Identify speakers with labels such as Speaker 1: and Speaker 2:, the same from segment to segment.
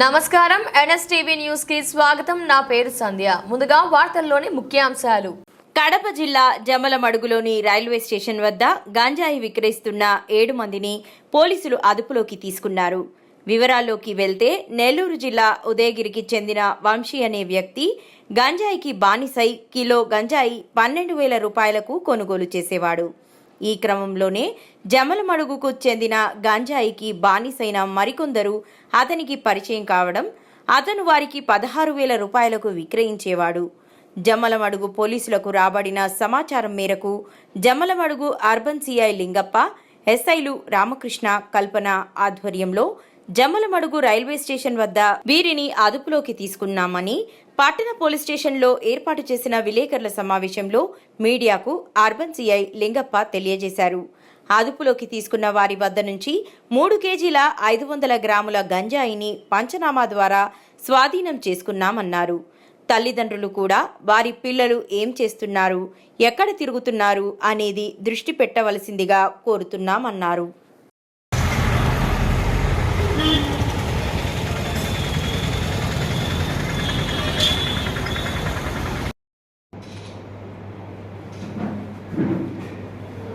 Speaker 1: నమస్కారం. ఎన్ఎస్టీవీ న్యూస్కి స్వాగతం. నా పేరు సంధ్య. ముందుగా వార్తల్లోని ముఖ్యాంశాలు.
Speaker 2: కడప జిల్లా జమలమడుగులోని రైల్వే స్టేషన్ వద్ద గంజాయి విక్రయిస్తున్న ఏడు మందిని పోలీసులు అదుపులోకి తీసుకున్నారు. వివరాల్లోకి వెళ్తే నెల్లూరు జిల్లా ఉదయగిరికి చెందిన వంశీ అనే వ్యక్తి గంజాయికి బానిసై కిలో గంజాయి పన్నెండు వేల రూపాయలకు కొనుగోలు చేసేవాడు. ఈ క్రమంలోనే జమలమడుగుకు చెందిన గంజాయికి బానిసైన మరికొందరు అతనికి పరిచయం కావడం అతను వారికి పదహారు వేల రూపాయలకు విక్రయించేవాడు. జమ్మలమడుగు పోలీసులకు రాబడిన సమాచారం మేరకు జమలమడుగు అర్బన్ సిఐ లింగప్ప ఎస్ఐలు రామకృష్ణ కల్పన ఆధ్వర్యంలో జమ్మలమడుగు రైల్వే స్టేషన్ వద్ద వీరిని అదుపులోకి తీసుకున్నామని పట్టణ పోలీస్ స్టేషన్లో ఏర్పాటు చేసిన విలేకరుల సమావేశంలో మీడియాకు అర్బన్ సిఐ లింగప్ప తెలియజేశారు. అదుపులోకి తీసుకున్న వారి వద్ద నుంచి మూడు కేజీల ఐదు వందల గ్రాముల గంజాయిని పంచనామా ద్వారా స్వాధీనం చేసుకున్నామన్నారు. తల్లిదండ్రులు కూడా వారి పిల్లలు ఏం చేస్తున్నారు ఎక్కడ తిరుగుతున్నారు అనేది దృష్టి పెట్టవలసిందిగా కోరుతున్నామన్నారు.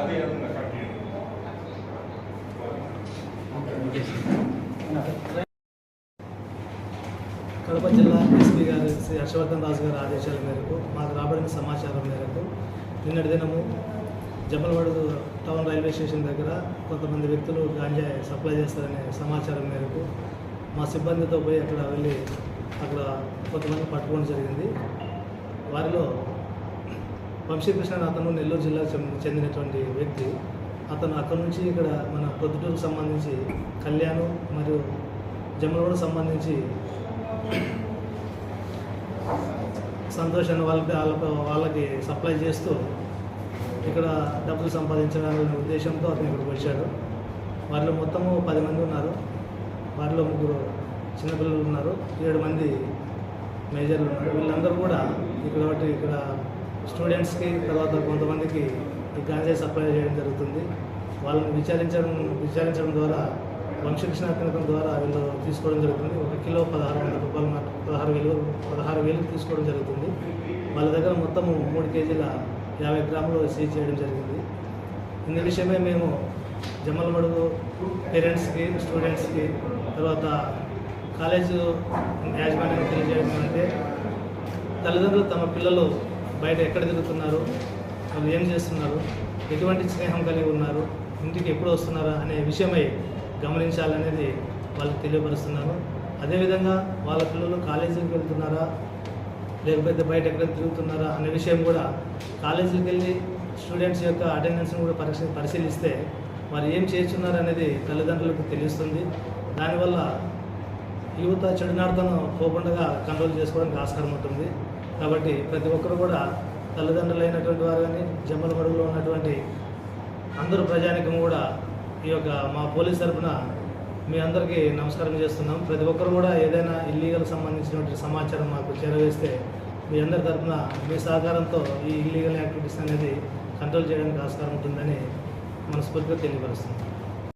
Speaker 3: అదే విధంగా కంటిన్యూ
Speaker 4: కడప జిల్లా ఎస్పీ గారు శ్రీ హర్షవర్ధన్ రాజు గారి ఆదేశాల మేరకు మాకు రాబడిన సమాచారం మేరకు నిన్నటి దినము జమ్మలవాడు టౌన్ రైల్వే స్టేషన్ దగ్గర కొంతమంది వ్యక్తులు గాంజా సప్లై చేస్తారనే సమాచారం మేరకు మా సిబ్బందితో పోయి అక్కడ వెళ్ళి అక్కడ కొంతమంది పట్టుకోవడం జరిగింది. వారిలో వంశీకృష్ణ అతను నెల్లూరు జిల్లాకు చెందినటువంటి వ్యక్తి. అతను అక్కడ నుంచి ఇక్కడ మన ప్రొద్దుటూరుకు సంబంధించి కళ్యాణ్ మరియు జమ్మలవాడకు సంబంధించి సంతోష్ అనే వాళ్ళకి వాళ్ళ వాళ్ళకి సప్లై చేస్తూ ఇక్కడ డబ్బులు సంపాదించాలనే ఉద్దేశంతో అతను ఇక్కడికి వచ్చాడు. వారిలో మొత్తము పది మంది ఉన్నారు. వారిలో ముగ్గురు చిన్నపిల్లలు ఉన్నారు. ఏడు మంది మేజర్లు ఉన్నారు. వీళ్ళందరూ కూడా ఇక్కడ ఒకటి ఇక్కడ స్టూడెంట్స్కి తర్వాత కొంతమందికి ఈ గాంజాయి సప్లై చేయడం జరుగుతుంది. వాళ్ళని విచారించడం విచారించడం ద్వారా వంశకృష్ణ అతనికం ద్వారా వీళ్ళు తీసుకోవడం జరుగుతుంది. ఒక కిలో పదహారు వందల రూపాయలు పదహారు వేలు పదహారు వేలు తీసుకోవడం జరుగుతుంది. వాళ్ళ దగ్గర మొత్తము మూడు కేజీల యాభై గ్రాములు సీజ్ చేయడం జరిగింది. ఇందు విషయమే మేము జమ్మలమడుగు పేరెంట్స్కి స్టూడెంట్స్కి తర్వాత కాలేజు యాజమాన్యం తెలియజేయడం అంటే తల్లిదండ్రులు తమ పిల్లలు బయట ఎక్కడ తిరుగుతున్నారు? వాళ్ళు ఏం చేస్తున్నారు? ఎటువంటి స్నేహం కలిగి ఉన్నారు? ఇంటికి ఎప్పుడు వస్తున్నారా అనే విషయమై గమనించాలనేది వాళ్ళకి తెలియపరుస్తున్నారు. అదేవిధంగా వాళ్ళ పిల్లలు కాలేజీకి వెళ్తున్నారా? లేకపోతే బయట ఎక్కడ తిరుగుతున్నారా అనే విషయం కూడా కాలేజీకి వెళ్ళి స్టూడెంట్స్ యొక్క అటెండెన్స్ని కూడా పరిశీ పరిశీలిస్తే వారు ఏం చేస్తున్నారు అనేది తల్లిదండ్రులకు తెలుస్తుంది. దానివల్ల యువత చెడునాడతను పోకుండా కంట్రోల్ చేసుకోవడానికి ఆస్కారం ఉంటుంది. కాబట్టి ప్రతి ఒక్కరు కూడా తల్లిదండ్రులైనటువంటి వారు కానీ జమ్మల మడుగులో ఉన్నటువంటి అందరూ ప్రజానికం కూడా ఈ యొక్క మా పోలీస్ తరఫున మీ అందరికీ నమస్కారం చేస్తున్నాం. ప్రతి ఒక్కరు కూడా ఏదైనా ఇల్లీగల్ సంబంధించినటువంటి సమాచారం మాకు చేరవేస్తే మీ అందరి తరఫున మీ సహకారంతో ఈ ఇల్లీగల్ యాక్టివిటీస్ అనేది కంట్రోల్ చేయడానికి ఆస్కారం ఉంటుందని మనస్ఫూర్తిగా తెలియపరుస్తున్నాం.